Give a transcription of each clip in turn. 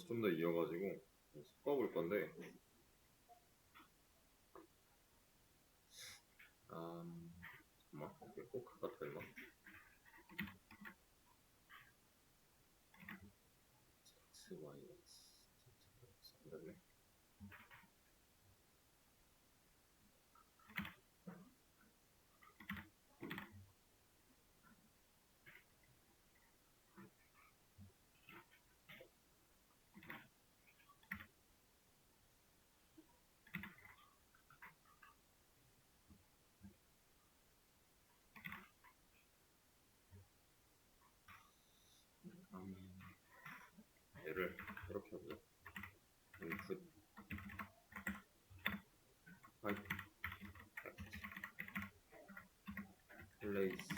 여기서 좀 더 이어가지고 섞어볼 건데 아 이게 꼭 갖다 뺐나 X 안 됐네 음, 얘를 이렇게 하고요. input 화이트 place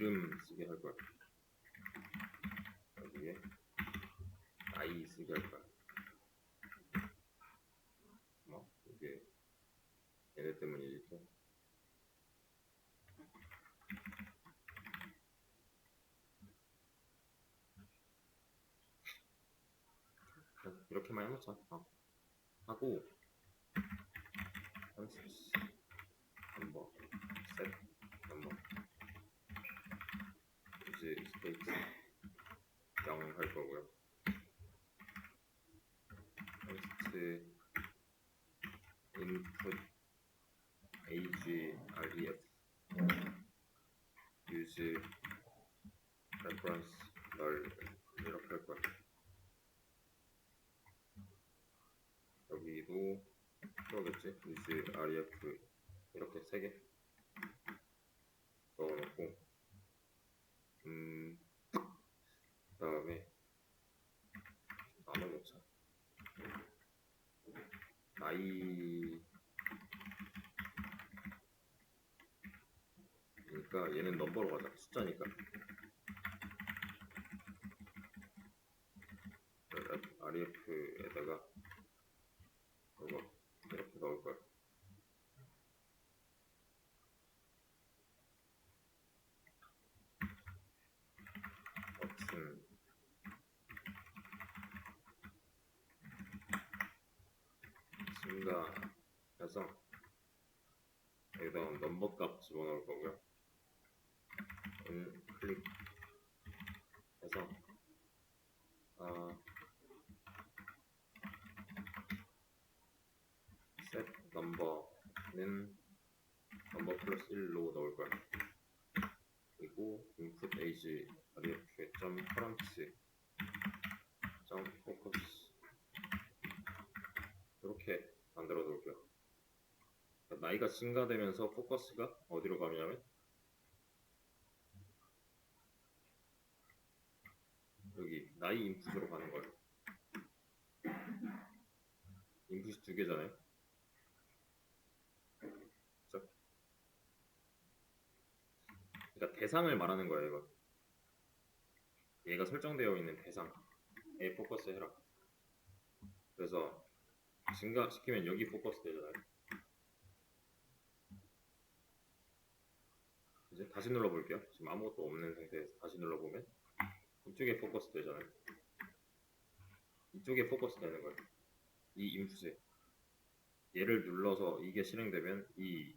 이름 쓰게 할 거야. 여기에 i 쓰게 할 거야. 뭐 이게 얘네 때문이겠죠. 이렇게만 해놓자. 어. 하고 넘버 셋 넘버 이제 스테이트 0할 거고요. 컨스트 input age ref use reference 널 이렇게 할. 여 기도 그러겠지. use ref 이렇게 세 개 넣어놓고 음 그다음에 나눠 놓자. i 그러니까 얘는 넘버로 가자. 숫자니까. RF에다가 이거 이렇게 넣을 거야. 버튼 증가해서 여기다 넘버 값 집어넣을 거고요. 은 클릭 해서 아셋 넘버는 넘버 플러스 1로 넣을 거야. 그리고 input age rf 점 current 점 focus 이렇게 만들어 놓을게요. 그러니까 나이가 증가되면서 포커스가 어디로 가냐면 여기 나이 인풋으로 가는 거예요. 인풋이 두 개잖아요. 그죠? 그러니까 대상을 말하는 거예요, 이거. 얘가 설정되어 있는 대상에 포커스 해라. 그래서 증가시키면 여기 포커스 되잖아요. 이제 다시 눌러볼게요. 지금 아무것도 없는 상태에서 다시 눌러보면 이쪽에 포커스 되잖아요. 이쪽에 포커스 되는 거예요. 이 인풋에 얘를 눌러서 이게 실행되면 이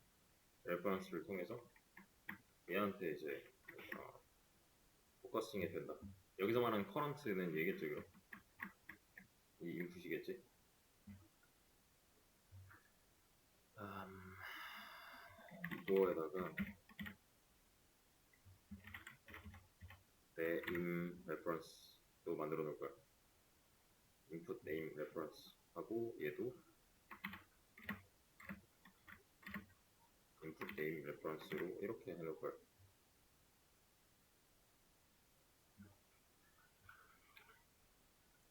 레퍼런스를 통해서 얘한테 이제 어, 포커싱이 된다. 여기서 말하는 커런트는 얘겠죠? 이 인풋이겠지? 음, 이거에다가 name reference도 만들어 놓을 거야. input name reference 하고 얘도 input name reference로 이렇게 해 놓을 거야.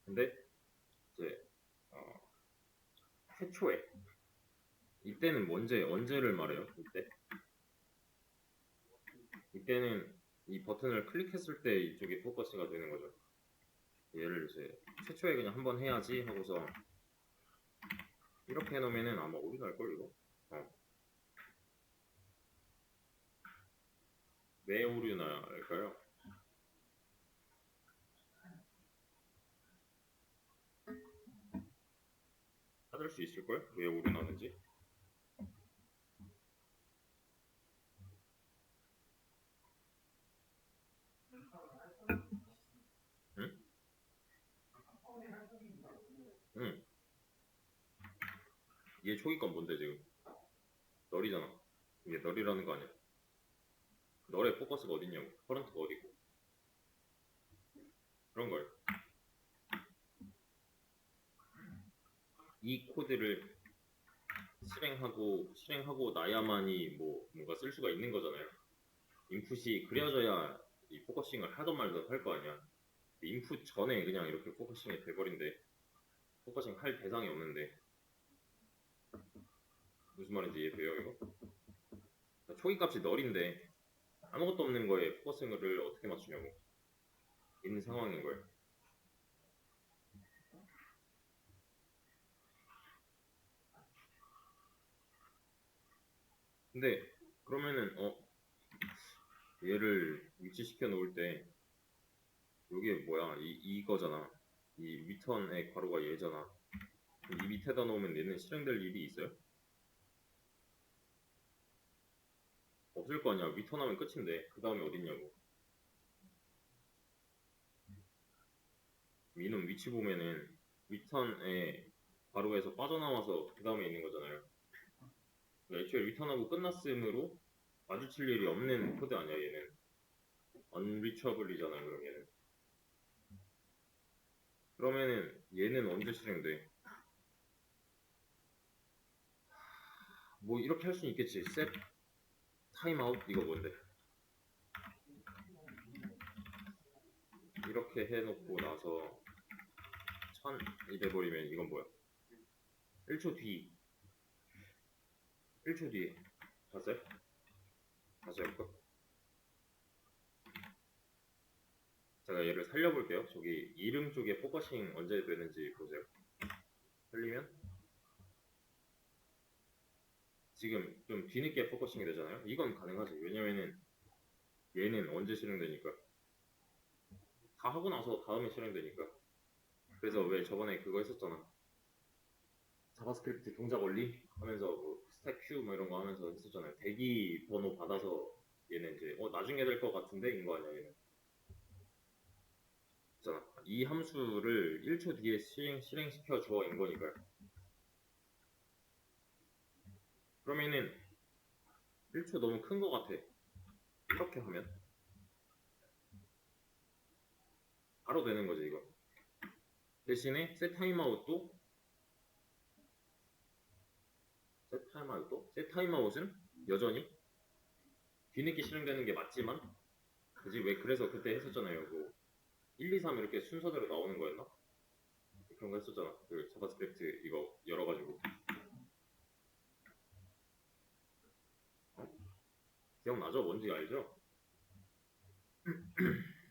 근데 이제 어, 최초에 이때는 언제 언제를 말해요? 이때 이때는 이 버튼을 클릭했을 때 이쪽이 포커스가 되는 거죠. 얘를 이제 최초에 그냥 한번 해야지 하고서 이렇게 해놓으면 아마 오류 날 걸, 이거? 어. 왜 오류 날까요? 찾을 수 있을걸? 왜 오류 나는지? 얘 초기권 뭔데 지금? 널이잖아. 이게 널이라는 거 아니야? 널의 포커스가 어딨냐고. 커런트가 어디고. 그런 걸. 이 코드를 실행하고 실행하고 나야만이 뭐 뭔가 쓸 수가 있는 거잖아요. 인풋이 그려져야 이 포커싱을 하던 말던 할거 아니야. 인풋 전에 그냥 이렇게 포커싱이 돼버린데 포커싱 할 대상이 없는데 무슨 말인지 이해돼요 이거? 초기 값이 널인데 아무것도 없는 거에 포커싱을 어떻게 맞추냐고 있는 상황인 거예요. 근데 그러면은 어 얘를 위치시켜 놓을 때 이게 뭐야 이 이거잖아 이 리턴의 괄호가 얘잖아 이 밑에다 놓으면 얘는 실행될 일이 있어요? 없을 거 아니야. 리턴하면 끝인데. 그 다음에 어딨냐고. 이놈 위치 보면은 리턴의 괄호에서 빠져나와서 그 다음에 있는 거잖아요. 그러니까 애초에 리턴하고 끝났음으로 마주칠 일이 없는 코드 아니야 얘는. unreachable이잖아 그럼 얘는. 그러면은 얘는 언제 실행돼? 뭐 이렇게 할 수는 있겠지 timeout 이거 뭔데? 이렇게 해놓고 나서 1000이 돼버리면 이건 뭐야? 1초 뒤 1초 뒤에 봤어요? 다시 해볼까? 제가 얘를 살려볼게요. 저기 이름 쪽에 포커싱 언제 되는지 보세요. 살리면 지금 좀 뒤늦게 포커싱이 되잖아요. 이건 가능하지. 왜냐면은 얘는 언제 실행되니까 다 하고 나서 다음에 실행되니까. 그래서 왜 저번에 그거 했었잖아. 자바스크립트 동작 원리 하면서 뭐 스택 큐뭐 이런 거 하면서 했었잖아요. 대기 번호 받아서 얘는 이제 어 나중에 될 것 같은데 인거 아니야 얘는. 있잖아. 이 함수를 1초 뒤에 실행, 실행시켜 줘 인 거니까요. 그러면은 1초 너무 큰거 같아. 이렇게 하면 바로 되는 거지 이거. 대신에 셋 타임아웃도 셋 타임아웃도 셋 타임아웃은 여전히 뒤늦게 실행되는 게 맞지만 그지 왜 그래서 그때 했었잖아요. 뭐 1, 2, 3 이렇게 순서대로 나오는 거였나? 그런 거 했었잖아. 그 자바스크립트 이거 열어가지고. 기억나죠? 뭔지 알죠?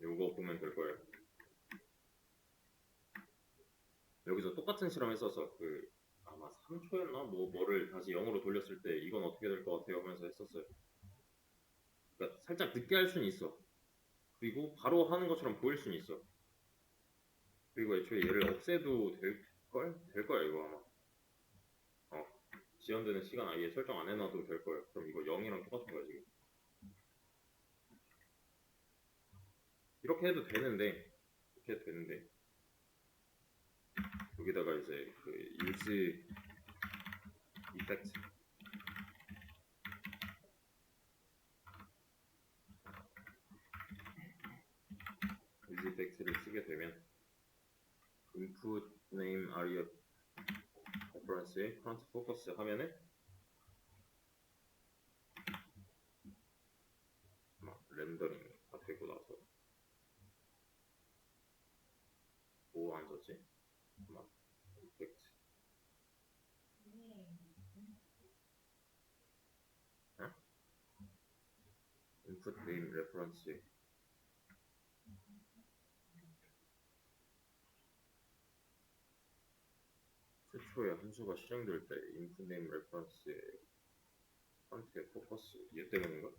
요거 보면 될 거예요. 여기서 똑같은 실험 했어서 그 아마 3초였나? 뭐 뭐를 다시 0으로 돌렸을 때 이건 어떻게 될 것 같아요 하면서 했었어요. 그러니까 살짝 늦게 할 수는 있어. 그리고 바로 하는 것처럼 보일 수는 있어. 그리고 애초에 얘를 없애도 될 걸? 될 거야 이거 아마. 어. 지연되는 시간 아예 설정 안 해놔도 될 거예요. 그럼 이거 0이랑 똑같은 거야 지금. 이렇게 해도 되는데 이렇게 해도 되는데 여기다가 이제 그 use effect use effect를 쓰게 되면 input name area reference에 current focus 막 렌더링 다 되고 나서 뭐안 썼지? 막 이펙트 어? input name reference 애초에 함수가 실행될 때 인풋 네임 레퍼런스의 펀트의 포커스 얘 때문인가?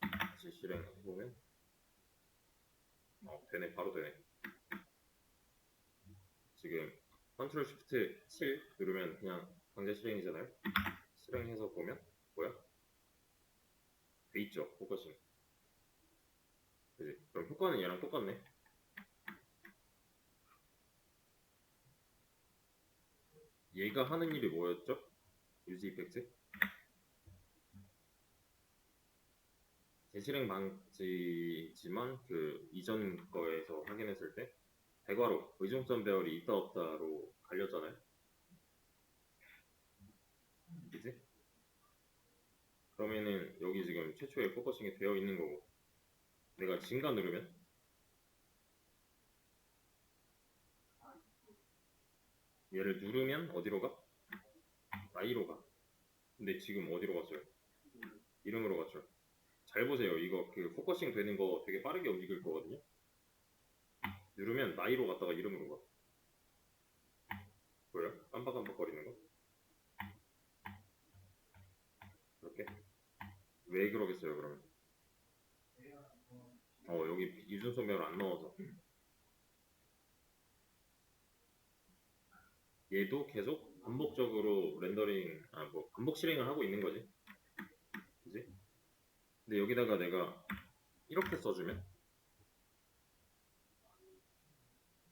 다시 실행해보면? 어 되네. 바로 되네. 지금 컨트롤 쉬프트 7 누르면 그냥 강제 실행이잖아요. 실행해서 보면 뭐야? 돼 있죠 포커싱. 그지? 그럼 효과는 얘랑 똑같네 얘가 하는 일이 뭐였죠? 유지 이펙트? 재실행 방지지만 그 이전 거에서 확인했을 때 대괄호 의존성 배열이 있다 없다로 갈렸잖아요. 그지? 그러면은 여기 지금 최초에 포커싱이 되어 있는 거고 내가 진가 누르면 얘를 누르면 어디로 가? 나이로 가. 근데 지금 어디로 갔어요? 이름으로 갔죠. 잘 보세요. 이거 그 포커싱 되는 거 되게 빠르게 움직일 거거든요. 누르면 나이로 갔다가 이름으로 가. 보여요? 깜빡깜빡 거리는 거? 이렇게? 왜 그러겠어요, 그러면? 어, 여기 유준소 배열 안 넣어서. 얘도 계속 반복적으로 렌더링, 아, 뭐, 반복 실행을 하고 있는 거지. 그지? 근데 여기다가 내가 이렇게 써주면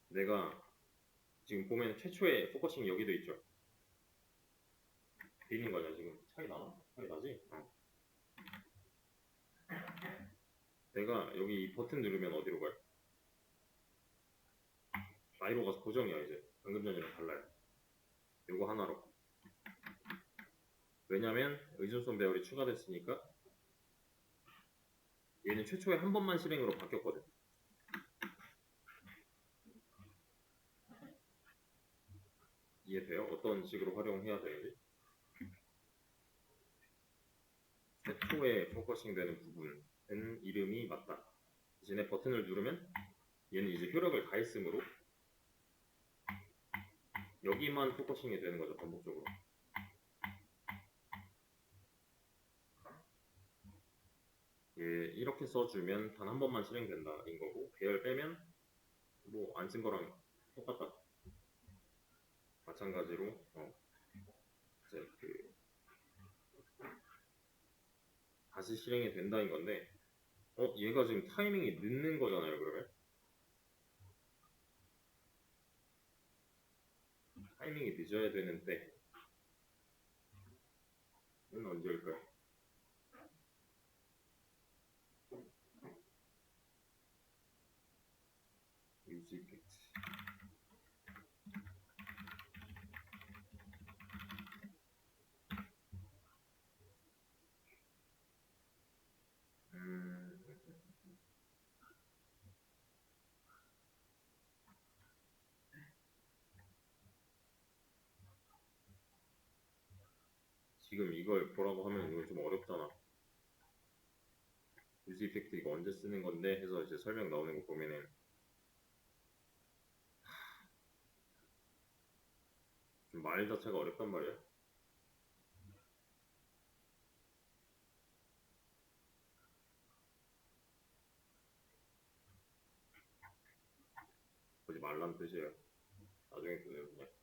내가 지금 보면 최초의 포커싱이 여기도 있죠. 돼 있는 거냐 지금 차이 나나? 차이 나지? 어. 내가 여기 이 버튼 누르면 어디로 가요? 나이로 가서 고정이야 이제 방금 전이랑 달라요. 요거 하나로. 왜냐면 의존성 배열이 추가됐으니까 얘는 최초에 한 번만 실행으로 바뀌었거든. 이해돼요? 어떤 식으로 활용해야 되는지? 최초에 포커싱 되는 부분 은 이름이 맞다. 대신에 버튼을 누르면 얘는 이제 효력을 가했으므로 여기만 포커싱이 되는 거죠, 반복적으로. 예, 이렇게 써주면 단 한 번만 실행된다 인 거고 배열 빼면 뭐 안 쓴 거랑 똑같다. 마찬가지로 어, 이제 그 다시 실행이 된다인 건데 어 얘가 지금 타이밍이 늦는 거잖아요 그러면 타이밍이 늦어야 되는데 얘는 언제일까요? 유지 이펙트 음, 지금 이걸 보라고 하면 이거 좀 어렵잖아. 유지 이펙트 이거 언제 쓰는 건데 해서 이제 설명 나오는 거 보면은 좀말 자체가 어렵단 말이야. 보지 말란 뜻이에요. 나중에 보면 그냥